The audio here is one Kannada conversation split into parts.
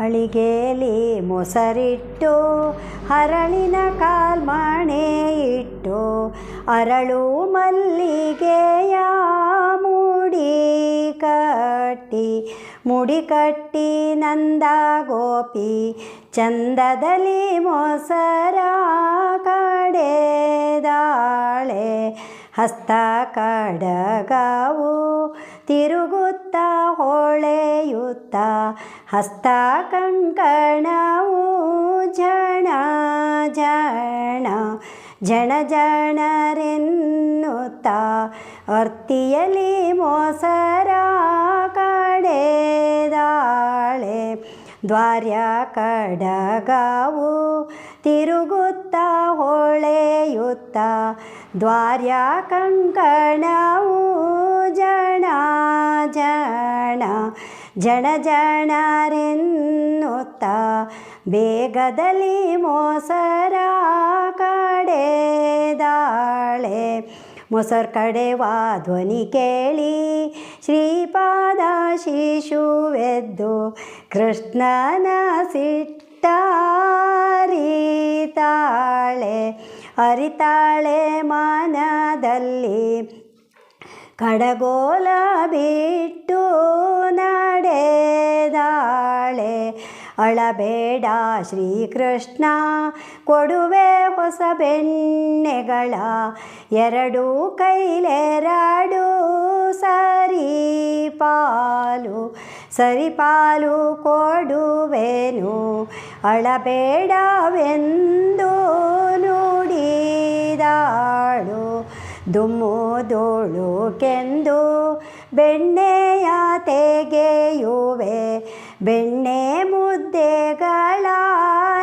ಅಳಿಗೆಲಿ ಮೊಸರಿಟ್ಟು, ಹರಳಿನ ಕಾಲ್ಮಣೆ ಇಟ್ಟು, ಅರಳು ಮಲ್ಲಿಗೆಯ ಮುಡಿ ಕಟ್ಟಿ ಮುಡಿ ಕಟ್ಟಿ ನಂದ ಗೋಪಿ, ಚಂದದಲ್ಲಿ ಮೊಸರ ಕಡೆದಾಳೆ, ಹಸ್ತ ಕಡಗವು ತಿರುಗುತ್ತ ಹೊಳೆಯುತ್ತ ಹಸ್ತ ಕಂಕಣವು ಜಣ ಜಣ ಜಣ ಜಣರೆನ್ನುತ್ತ ಅರ್ತಿಯಲ್ಲಿ ಮೊಸರ ಕಡೆದಾಳೆ ದ್ವಾರ್ಯ ಕಡಗವು ತಿರುಗುತ್ತ ಹೊಳೆಯುತ್ತ ದ್ವಾರ್ಯ ಕಂಕಣವು ಜಣ ಜಣ ಜಣ ಜಣರೆನ್ನುತ್ತ ಬೇಗದಲ್ಲಿ ಮೊಸರ ಕಡೆದಾಳೆ ಮೊಸರ್ ಕಡೆವ ಧ್ವನಿ ಕೇಳಿ ಶ್ರೀಪಾದ ಶಿಶುವೆದ್ದು ಕೃಷ್ಣನ ಸಿಟ್ಟಾರಿತಾಳೆ ಅರಿತಾಳೆ ಮನದಲ್ಲಿ ಕಡಗೋಲ ಬಿಟ್ಟು ನಡೆದಾಳೆ. ಅಳಬೇಡ ಶ್ರೀಕೃಷ್ಣ, ಕೊಡುವೆ ಹೊಸ ಬೆಣ್ಣೆಗಳ. ಎರಡು ಕೈಲೆರಡು ಸರಿ ಪಾಲು ಸರಿ ಪಾಲು ಕೊಡುವೆನು. ಅಳಬೇಡವೆಂದು ನುಡಿದಾಳು. ದುಮ್ಮುದೋಳು ಕೆಂದು ಬೆಣ್ಣೆಯ ತೆಗೆಯುವೆ. ಬೆಣ್ಣೆ ಮುದ್ದೆಗಳ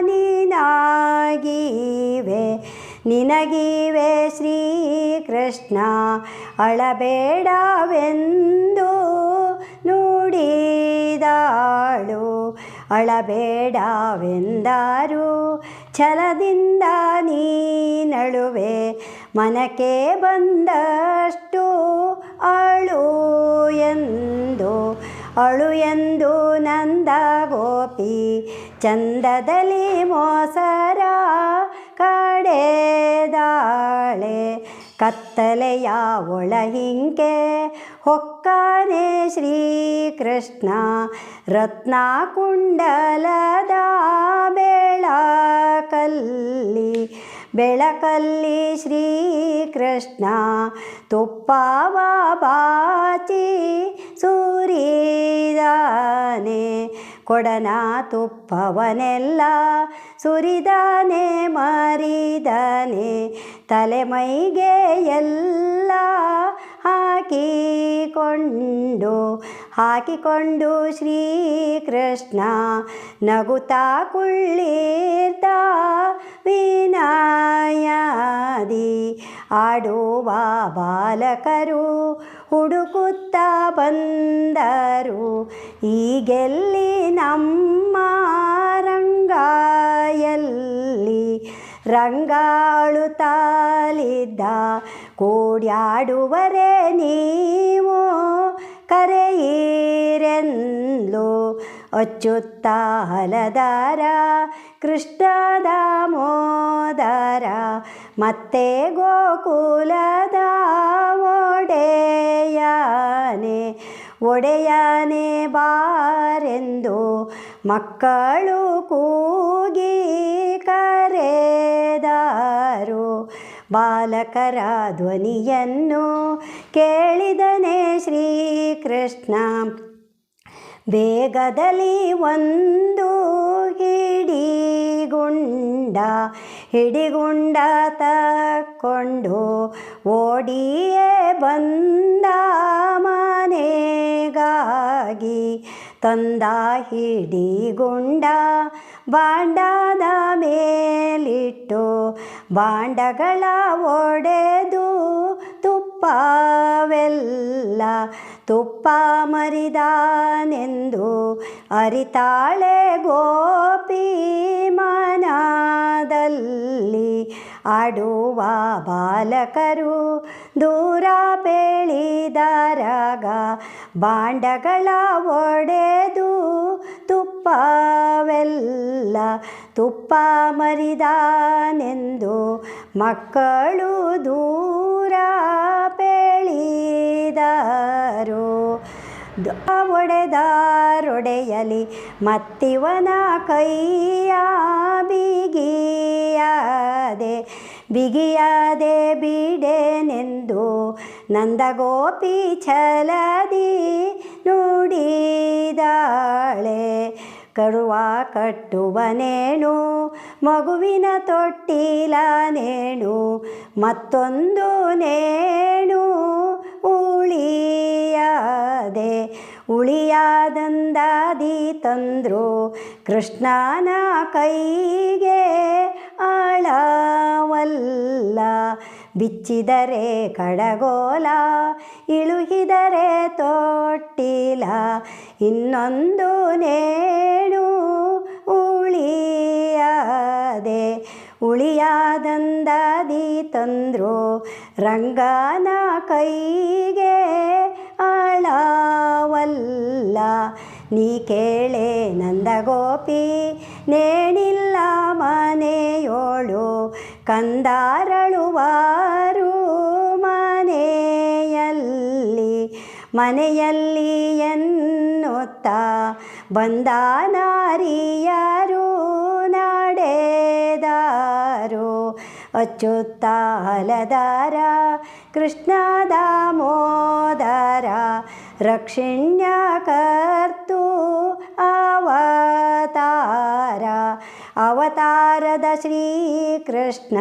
ನಿನಾಗಿವೆ. ನಿನಗಿವೆ ಶ್ರೀಕೃಷ್ಣ ಅಳಬೇಡವೆಂದು ನುಡಿದಾಳು. ಅಳಬೇಡವೆಂದಾರು ಛಲದಿಂದ ನೀನಳುವೆ. ಮನಕ್ಕೆ ಬಂದಷ್ಟು ಅಳು ಎಂದು ಅಳು ಎಂದು ನಂದ ಗೋಪಿ ಚಂದದಲ್ಲಿ ಮೋಸರ ಕಡೆದಾಳೆ. ಕತ್ತಲೆಯ ಒಳಹಿಂಕೆ ಹೊಕ್ಕನೆ ಶ್ರೀಕೃಷ್ಣ ರತ್ನ ಕುಂಡಲದ ಬೆಳಕಲ್ಲಿ ಬೆಳಕಲ್ಲಿ ಶ್ರೀಕೃಷ್ಣ ತುಪ್ಪವ ಬಾಚಿ ಸುರಿದಾನೆ. ಕೊಡನ ತುಪ್ಪವನೆಲ್ಲ ಸುರಿದಾನೆ ಮಾರಿದಾನೆ ತಲೆಮೈಗೆ ಎಲ್ಲ ಹಾಕಿಕೊಂಡು ಹಾಕಿಕೊಂಡು ಶ್ರೀಕೃಷ್ಣ ನಗುತ್ತಾ ಕುಳ್ಳಿರ್ತ ವಿನಾಯಾದಿ. ಆಡುವ ಬಾಲಕರು ಹುಡುಕುತ್ತ ಬಂದರು. ಈಗೆಲ್ಲಿ ನಮ್ಮ ರಂಗಾಯಲ್ಲಿ ರಂಗಾಳುತ್ತಾಲಿದ್ದ ಕೂಡ್ಯಾಡುವರೆ ನೀವು? ಕರೆಯಿರೆಂದ್ಲು ಅಚ್ಚುತ್ತ ಹಲದಾರ ಕೃಷ್ಣ ದಾಮೋದರ ಮತ್ತೆ ಗೋಕುಲದ ಒಡೆಯಾನೆ ಒಡೆಯಾನೆ ಬಾರೆಂದು ಮಕ್ಕಳು ಕೂಗಿ ಕರೆದಾರು. ಬಾಲಕರ ಧ್ವನಿಯನ್ನು ಕೇಳಿದನೆ ಶ್ರೀಕೃಷ್ಣ ಬೇಗದಲ್ಲಿ ಒಂದು ಹಿಡಿಗುಂಡ ಹಿಡಿಗುಂಡ ತಕ್ಕೊಂಡು ಓಡಿಯೇ ಬಂದ ಮನೆಗಾಗಿ ತಂದ ಹಿಡಿಗುಂಡ, ಬಾಂಡದ ಮೇಲಿಟ್ಟು ಬಾಂಡಗಳ ಒಡೆದು ತುಪ್ಪವೆಲ್ಲ ತುಪ್ಪ ಮರಿದಾನೆಂದು ಅರಿತಾಳೆ ಗೋಪಿ ಮನದಲ್ಲಿ. ಆಡುವ ಬಾಲಕರು ದೂರ ಬೆಳಿದರಾಗ ಬಾಂಡಗಳ ಒಡೆದು ತುಪ್ಪ ತುಪ್ಪವೆಲ್ಲ. ತುಪ್ಪ ಮರಿದಾನೆಂದು ಮಕ್ಕಳು ದೂರ ದ- ಒಡೆದಾರೊಡೆಯಲಿ ಮತ್ತಿವನ ಕೈಯ ಬಿಗಿಯಾದೆ ಬಿಗಿಯಾದೆ ಬಿಡೆನೆಂದು ನಂದಗೋಪಿ ಛಲದಿ ನುಡಿದಾಳೆ. ಕಡುವ ಕಟ್ಟುವನೇಣು, ಮಗುವಿನ ತೊಟ್ಟಿಲ ನೇಣು, ಮತ್ತೊಂದು ನೇಣು ಉಳಿಯಾದೆ ಉಳಿಯಾದಂದಾದಿ ತಂದ್ರು ಕೃಷ್ಣನ ಕೈಗೆ ಆಳವಲ್ಲ. ಬಿಚ್ಚಿದರೆ ಕಡಗೋಲ ಇಳುಹಿದರೆ ತೊಟ್ಟಿಲ ಇನ್ನೊಂದು ನೇಣು ಉಳಿಯಾದೆ ಉಳಿಯಾದಂದಾದಿ ತಂದ್ರು ರಂಗನ ಕೈಗೆ ಆಳವಲ್ಲ. ನೀ ಕೇಳೆ ನಂದಗೋಪಿ, ನೇಣಿಲ್ಲ ಮನೆಯೋಳು ಕಂದಾರಳುವಾರು ಮನೆಯಲ್ಲಿ ಮನೆಯಲ್ಲಿ ಎನ್ನುತ್ತಾ ಬಂದ ನಾರಿಯರು ನಡೆದಾರು ಅಚ್ಚುತ್ತ ಹಲದಾರ ಕೃಷ್ಣ ದಾಮೋದರ ರಕ್ಷಿಣ್ಯ ಕರ್ತು ಅವತಾರ. ಅವತಾರದ ಶ್ರೀಕೃಷ್ಣ,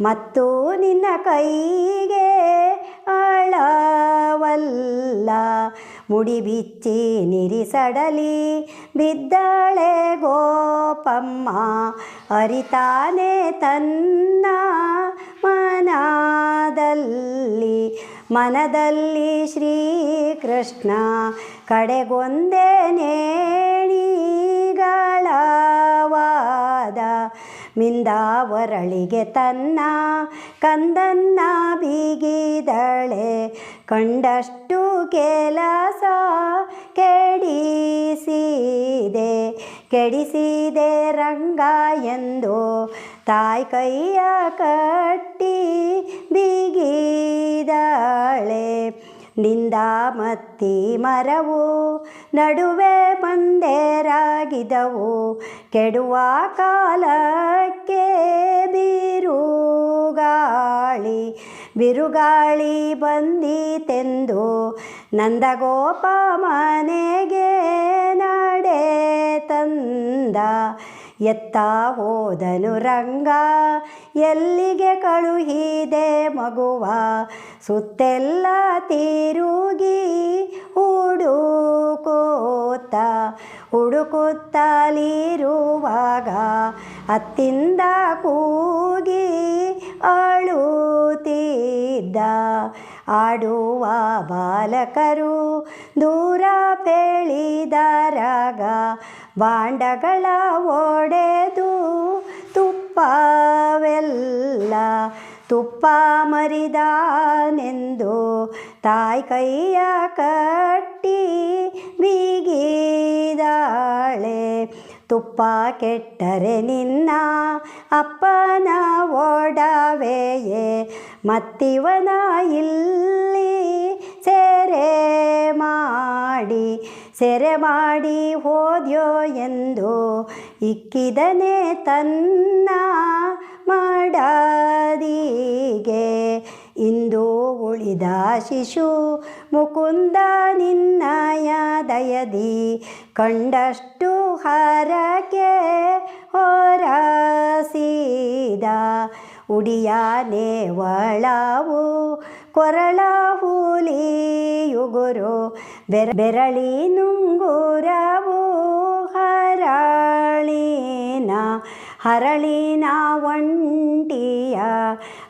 ಮತ್ತು ನಿನ್ನ ಕೈಗೆ ಅಳವಲ್ಲ. ಮುಡಿಬಿಚ್ಚಿ ನಿರಿಸಡಲಿ, ಬಿದ್ದಳೆ ಗೋಪಮ್ಮ. ಅರಿತಾನೆ ತನ್ನ ಮನದಲ್ಲಿ. ಮನದಲ್ಲಿ ಶ್ರೀಕೃಷ್ಣ ಕಡೆಗೊಂದೇ ನೇಣಿಗಳವಾದ ಮಿಂದಾವರಳಿಗೆ ತನ್ನ ಕಂದನ್ನ ಬೀಗಿದಳೆ. ಕಂಡಷ್ಟು ಕೆಲಸ ಕೆಡಿಸಿದೆ ಕೆಡಿಸಿದೆ ರಂಗ ಎಂದು ತಾಯಿ ಕೈಯ ಕಟ್ಟಿ ಬಿಗಿದಾಳೆ. ನಿಂದಾಮತ್ತಿ ಮರವು ನಡುವೆ ಬಂದೇರಾಗಿದವು ಕೆಡುವ ಕಾಲಕ್ಕೆ ಬಿರುಗಾಳಿ ಬಿರುಗಾಳಿ ಬಂದಿತೆಂದು ನಂದಗೋಪ ಮನೆಗೆ ನಡೆ ತಂದ. ಎತ್ತ ಹೋದನು ರಂಗ. ಎಲ್ಲಿಗೆ ಕಳುಹಿದೆ ಮಗುವ? ಸುತ್ತೆಲ್ಲ ತಿರುಗಿ ಹುಡುಕೋತ. ಹುಡುಕುತ್ತಲಿರುವಾಗ ಅತ್ತಿಂದ ಕೂಗಿ ಅಳುತ್ತಿದ್ದ. ಆಡುವ ಬಾಲಕರು ದೂರ ಪೇಳಿದರಾಗ ಬಾಂಡಗಳ ಒಡೆದು ತುಪ್ಪವೆಲ್ಲ ತುಪ್ಪ ಮರಿದಾನೆಂದು ತಾಯಿ ಕೈಯ ಕಟ್ಟಿ ಬೀಗಿದಾಳೆ. ತುಪ್ಪ ಕೆಟ್ಟರೆ ನಿನ್ನ ಅಪ್ಪನ ಒಡವೆಯೇ. ಮತ್ತಿವನ ಇಲ್ಲಿ ಸೆರೆ ಮಾಡಿ ಸೆರೆ ಮಾಡಿ ಹೋದ್ಯೋ ಎಂದು ಇಕ್ಕಿದನೆ ತನ್ನ ಮಾಡದಿಗೆ. ಇಂದು ಉಳಿದ ಶಿಶು ಮುಕುಂದ ನಿನ್ನಯ ದಯದಿ, ಕಂಡಷ್ಟು ಹರಕೆ ಉಡಿಯಾನೆ ಒಳಾವು ಕೊರಳ ಹುಲಿಯುಗುರು ಬೆರ ಬೆರಳಿ ನುಂಗುರವು ಹರಳಿನ ಹರಳಿನ ಒಂಟಿಯ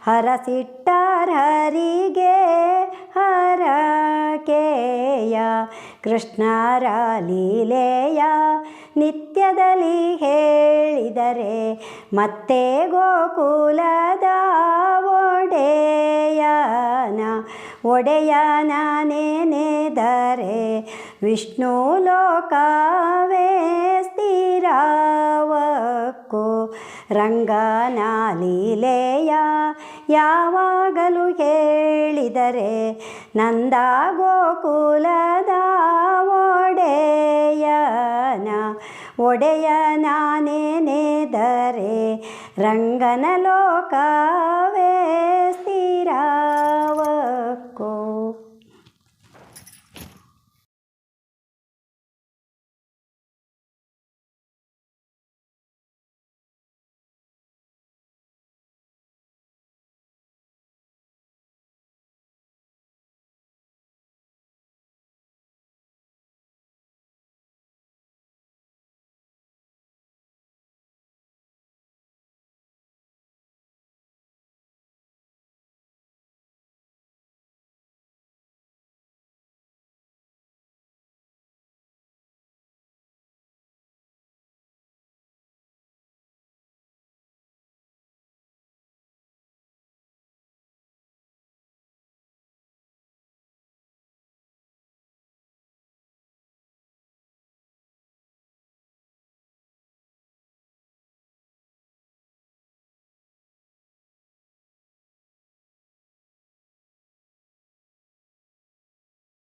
ಹರಸಿಟ್ಟರರಿಗೆ ಹರಕೆಯ ಕೃಷ್ಣರ ಲೀಲೆಯ ನಿತ್ಯದಲ್ಲಿ ಹೇಳಿದರೆ ಮತ್ತೆ ಗೋಕುಲದ ಒಡೆಯನ ಒಡೆಯನೇನೆದರೆ ವಿಷ್ಣು ಲೋಕವೇ ಸ್ಥಿರವಕ್ಕೋ ರಂಗನ ಲೀಲೆಯ ಯಾವಾಗಲೂ ಹೇಳಿದರೆ ನಂದ ಗೋಕುಲದ ಒಡೆಯನಾನೇನೆದರೆ ರಂಗನ ಲೋಕವೇ?